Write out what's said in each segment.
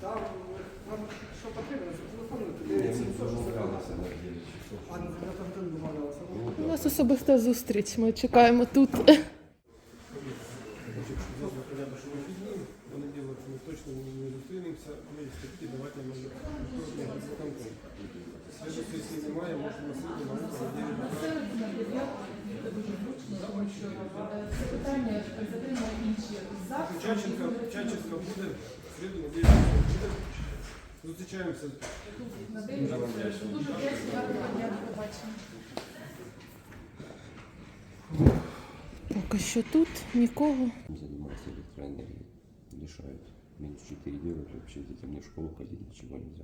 Там вам що потрібно, зателефонуйте. 9760. А, ну, я там. У нас особиста зустріч. Ми чекаємо тут. Понеділок ми точно не зустрінемося, ми статті давайте ми виконком. Свято сесії немає, на буде. Зустрічаємося. Поки що тут нікого. заниматься электроэнергией. Лишают. Минус 4 делают, вообще детям не в школу ходить, ничего нельзя.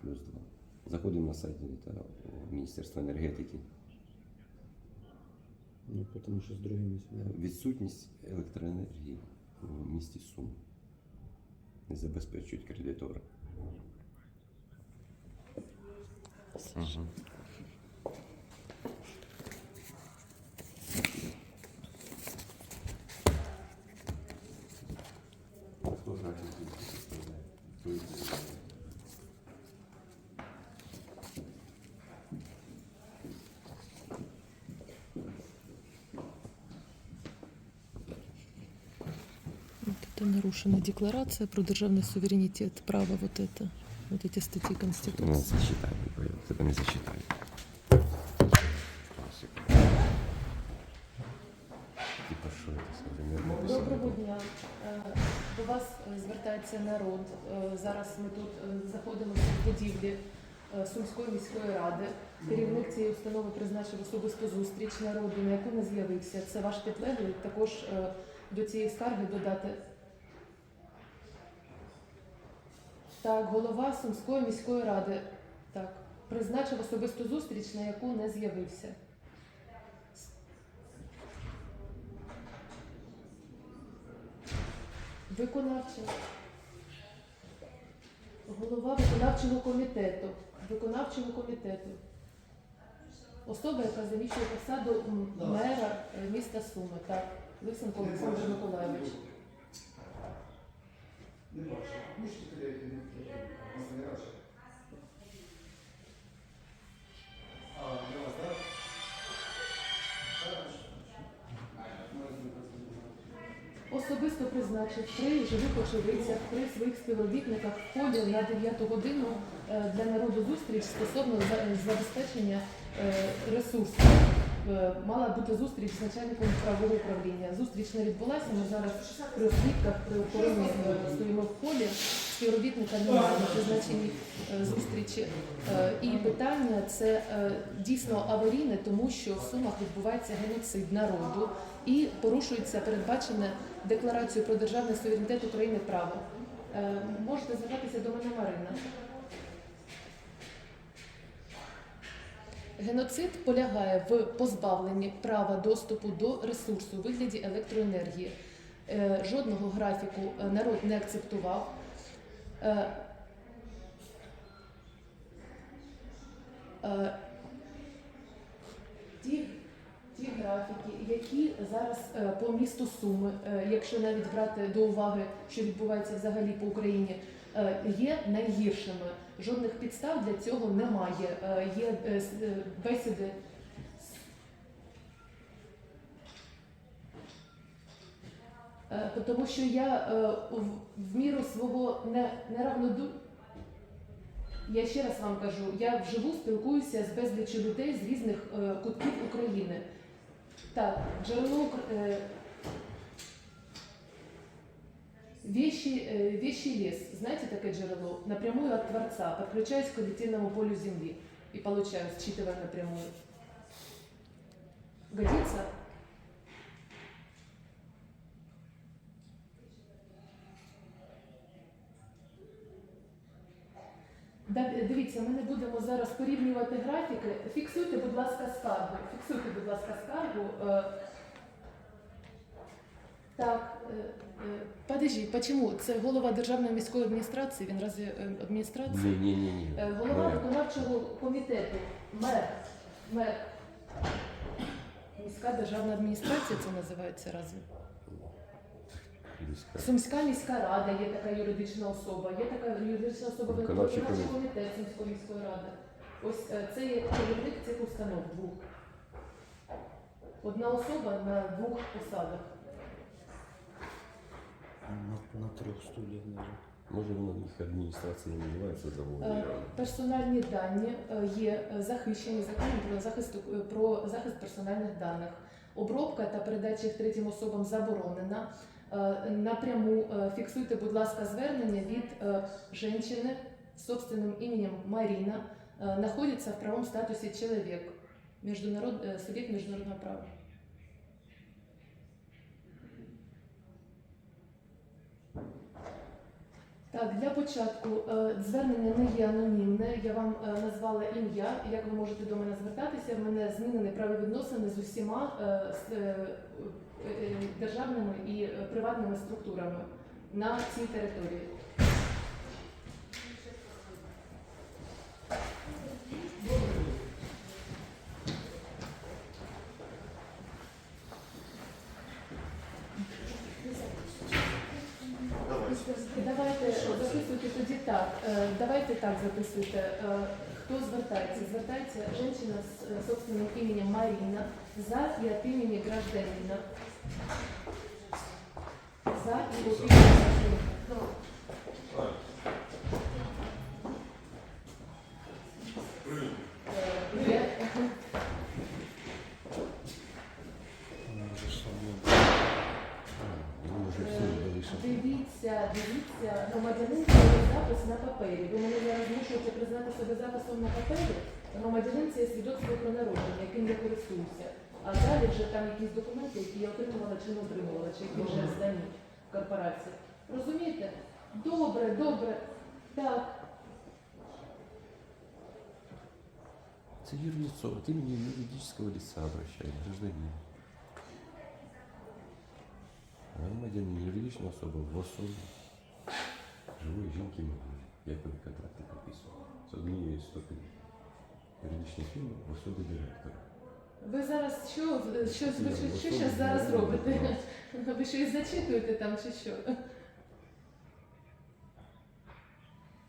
Плюс 2. Заходим на сайт это Министерства энергетики. Ну, потому що з другими связано. Відсутність електроенергії в місті Сум. Забезпечують кредитори. Хто графік составляє? Хто їх составляє? Вот это нарушена декларация про державный суверенитет, право вот это, вот эти статьи Не Конституции. зачитай, не понял. Тебе не зачитай. Класика. Типа що це современне Доброго дня. Е, До вас е, звертається народ. Е, Зараз ми тут е, заходимо в будівлі е, Сумської міської ради. Керівник цієї установи призначив особисту зустріч народу, на яку не з'явився. Це ваш підлеглий. Також е, до цієї скарги додати. Так, голова Сумської міської ради. Так, призначив особисту зустріч, на яку не з'явився. Виконавчий. Голова виконавчого комітету. Виконавчого комітету. Особа, яка заміщує посаду мера е, міста Суми. Так, Лисенко Олександр Миколаївич. Не бачу. Мушки тоді не раз. А, для вас? Особисто призначив три живих очевидцях, три своїх співробітниках в холі на 9 годину е, для народу зустріч стосовно забезпечення е, ресурсів. Е, Мала бути зустріч з начальником правового управління. Зустріч не відбулася. Ми зараз при освітках, при охороні е, стоїмо в холі. Співробітника немає на призначеній е, зустрічі. І питання це дійсно аварійне, тому що в Сумах відбувається геноцид народу і порушується передбачене декларацією про державний суверенітет України право. Можете звертатися до мене Марина. Геноцид полягає в позбавленні права доступу до ресурсу у вигляді електроенергії. Е, Жодного графіку е, народ не акцептував. Е, е, Ті, ті графіки, які зараз е, по місту Суми, е, якщо навіть брати до уваги, що відбувається взагалі по Україні, е, є найгіршими. Жодних підстав для цього немає. Є бесіди. Тому що я в- міру свого не, неравноду... Я ще раз вам кажу, я вживу спілкуюся з безліччю людей з різних кутків України. Так, джерело е, вещи, э, вещи лес. Знаете такое джерело? Напрямую от Творца. Подключаюсь к коллективному полю Земли и получаю, считывая напрямую. Годится? Дивіться, ми не будемо зараз порівнювати графіки. Фіксуйте, будь ласка, скаргу. Фіксуйте, будь ласка, скаргу. Е, Так, е, е, подожди, почему? Це голова Державної міської адміністрації, він разве е, адміністрації? Ні, ні, ні, ні. Голова виконавчого комітету, мер, мер. Міська державна адміністрація це називається разве? Сумська міська рада є така юридична особа, є така юридична особа Виконавчий виконавчий комітет Сумської міської ради. Ось е, це є керівник цих установ двох. Одна особа на двох посадах. На, на трьох студіях навіть. Може воно їх адміністрація не називається Е, заводом. Персональні дані е, є е, захищені законом про захист е, про захист персональних даних. Обробка та передача їх третім особам заборонена. Е, Напряму е, фіксуйте, будь ласка, звернення від е, жінки з собственним іменем Маріна, знаходиться в правому статусі чоловік, міжнарод, суб'єкт міжнародного права. Так, для початку е, звернення не є анонімне. Я вам е, назвала ім'я. Як ви можете до мене звертатися? В мене змінені правовідносини з усіма е, з, державними і приватними структурами на цій території. Давайте записуйте тоді так. Е, Давайте так записуйте. Кто Хто звертається? Звертається жінка з именем собственним іменем Маріна за і от імені гражданина. За і от імені гражданина. Дивіться, дивіться, громадянин це запис на папері. Ви мене зараз змушуєте признати себе записом на папері. Громадянин це є свідоцтво про народження, яким я користуюся. А далі вже там якісь документи, які я отримувала чи не отримувала, чи які вже здані в корпорації. Розумієте? Добре, добре. Так. Це юрлицо, от імені юридического лица обращает, гражданин. Громадянин, юридична особа в особі живої жінки могли. Як ви контракти підписували? З однією ступені. Юридичної фірми в особі директора. Ви зараз що, що, ви що, що, щас зараз робите? Ви щось зачитуєте там чи що?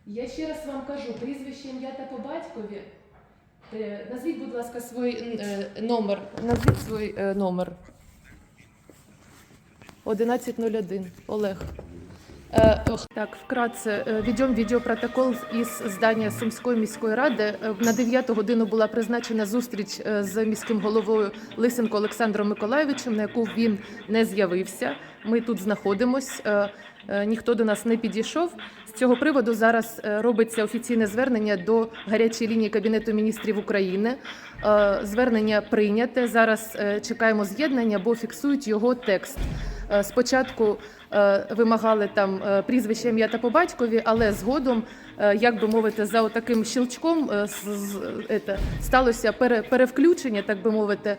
Я ще раз вам кажу, прізвище, ім'я та по батькові. Е, Назвіть, будь ласка, свій е, номер. Назвіть свій е, номер. 1101. Олег. Ох, Так, вкратце е, ведемо відеопротокол із здання Сумської міської ради. Е, На 9 годину була призначена зустріч е, з міським головою Лисенко Олександром Миколайовичем, на яку він не з'явився. Ми тут знаходимось. е, е, Ніхто до нас не підійшов. З цього приводу зараз е, робиться офіційне звернення до гарячої лінії Кабінету міністрів України. Е, Звернення прийняте. Зараз е, чекаємо з'єднання, бо фіксують його текст. Е, Спочатку е, вимагали там е, прізвище, ім'я та по батькові, але згодом, як би мовити, за таким щелчком сталося пере- перевключення, так би мовити.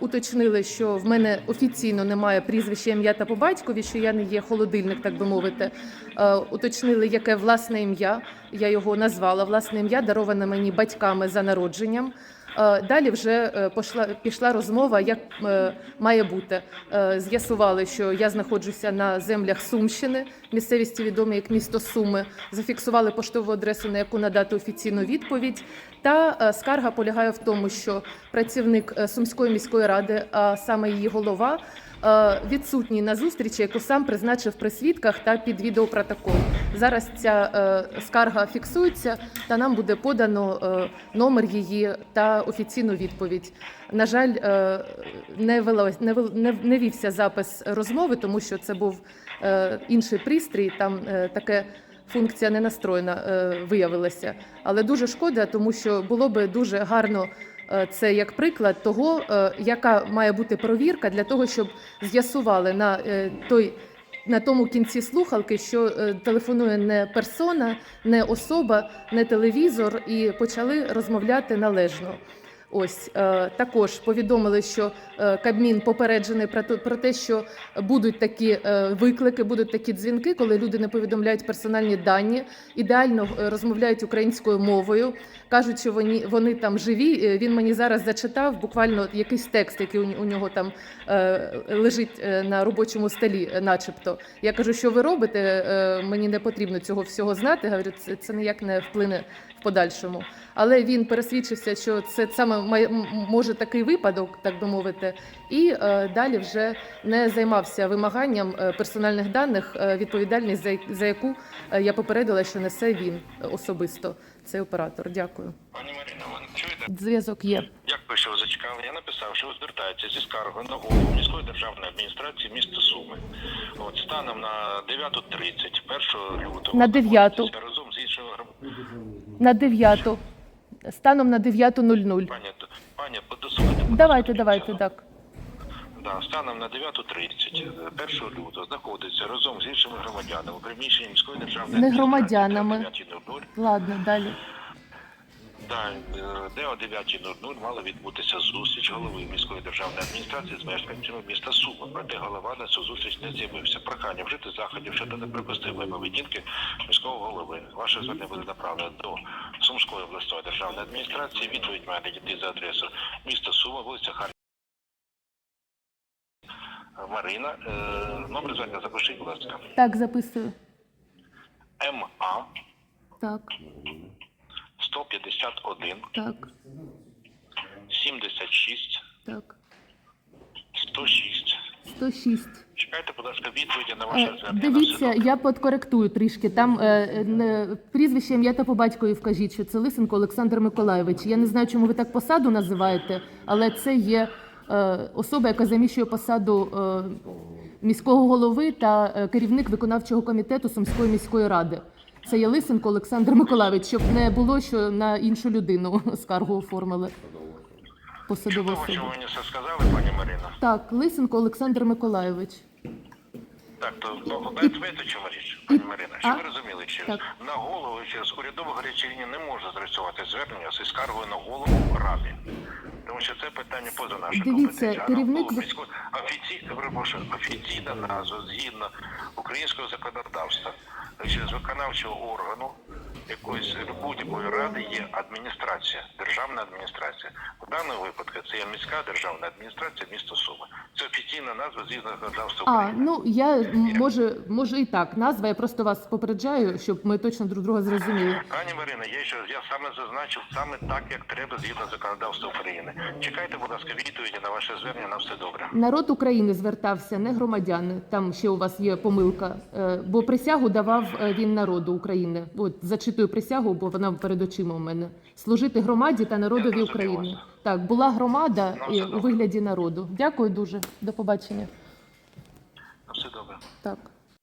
Уточнили, що в мене офіційно немає прізвища, ім'я та по батькові, що я не є холодильник, так би мовити. Уточнили, яке власне ім'я. Я його назвала власне ім'я, дароване мені батьками за народженням. Е, Далі вже пошла пішла, розмова, як е, має бути. Е, З'ясували, що я знаходжуся на землях Сумщини, місцевісті відомі як місто Суми. Зафіксували поштову адресу, на яку надати офіційну відповідь. Та е, скарга полягає в тому, що працівник е, Сумської міської ради, а саме її голова, е, відсутній на зустрічі, яку сам призначив при свідках та під відеопротокол. Зараз ця е, скарга фіксується, та нам буде подано е, номер її та офіційну відповідь. На жаль, е, не вівся запис розмови, тому що це був е, інший пристрій. Там е, таке функція не настроєна е, виявилася. Але дуже шкода, тому що було би дуже гарно. Е, Це як приклад того, е, яка має бути провірка для того, щоб з'ясували на е, той на тому кінці слухалки, що телефонує не персона, не особа, не телевізор, і почали розмовляти належно. Ось е, також повідомили, що е, Кабмін попереджений про те, що будуть такі е, виклики, будуть такі дзвінки, коли люди не повідомляють персональні дані, ідеально розмовляють українською мовою, кажуть, що вони, вони там живі. Він мені зараз зачитав буквально якийсь текст, який у, нього там лежить на робочому столі, начебто. Я кажу, що ви робите? Мені не потрібно цього всього знати. Говорю, це, ніяк не вплине в подальшому. Але він пересвідчився, що це саме може такий випадок, так би мовити, і е, далі вже не займався вимаганням е, персональних даних, е, відповідальність за, за яку я попередила, що несе він особисто. Цей оператор. Дякую. Пані Маріна, ви чуєте? Зв'язок є. Як що ви зачекали? Я написав, що ви звертаєтеся зі скаргою на голову міської державної адміністрації міста Суми. От станом на 9.30, 1 лютого. На 9:00. знаходитеся Разом з іншими гром- На 9. Станом на 9.00. Пані, пані, подослухайте. будь Давайте, давайте так. Да, станом на 9.30, 1 лютого, знаходиться разом з іншими громадянами у приміщенні міської державної Не громадянами. о 9:00. Ладно, далі. Да, е, де о 9.00 мала відбутися зустріч голови міської державної адміністрації з мешканцями міста Суми. Проте голова на цю зустріч не з'явився. Прохання вжити заходів щодо неприпустимої поведінки міського голови. Ваше звернення буде направлено до Сумської обласної державної адміністрації. Відповідь має надійти за адресою міста Сума, вулиця Харків. Марина, е, номер звернення запишіть, будь ласка. Так, записую. МА Так, 151 так, 76 так. 106. 106. Чекайте, будь ласка, відповіді на ваше Е, звернення. Дивіться, я подкоректую трішки. Там е, е, не- прізвище ім'я та по батькові вкажіть, що це Лисенко Олександр Миколайович. Я не знаю, чому ви так посаду називаєте, але це є е, особа, яка заміщує посаду е, міського голови та е, керівник виконавчого комітету Сумської міської ради. Це є Лисенко Олександр Миколайович, щоб не було, що на іншу людину скаргу оформили. Посадову Чудово, що особу. ви мені все сказали, пані Марина. Так, Лисенко Олександр Миколайович. Так, то ну, знаєте, знаєте, чому річ, пані Марина? Щоб ви розуміли, Так. на голову через урядову гарячу лінію не може зареєструвати звернення зі скаргою на голову ради. Тому що це питання поза нашою Дивіться, компетенцією. А керівник перепрошую, офіційна назва згідно українського законодавства через виконавчого органу якоїсь будь-якої ради є адміністрація, державна адміністрація. В даному випадку це є міська державна адміністрація міста Суми. Це офіційна назва згідно законодавства А, ну я може, може і так назва. Я просто вас попереджаю, щоб ми точно друг друга зрозуміли. Пані Марина, я ще я саме зазначив саме так, як треба згідно законодавства України. Чекайте, будь ласка, відповіді на ваше звернення. На все добре. Народ України звертався, не громадяни. Там ще у вас є помилка, Е, бо присягу давав е, він народу України. От зачитую присягу, бо вона перед очима у мене. Служити громаді та народові України. Так, була громада і у вигляді народу. Дякую дуже. До побачення. Все добре. Так.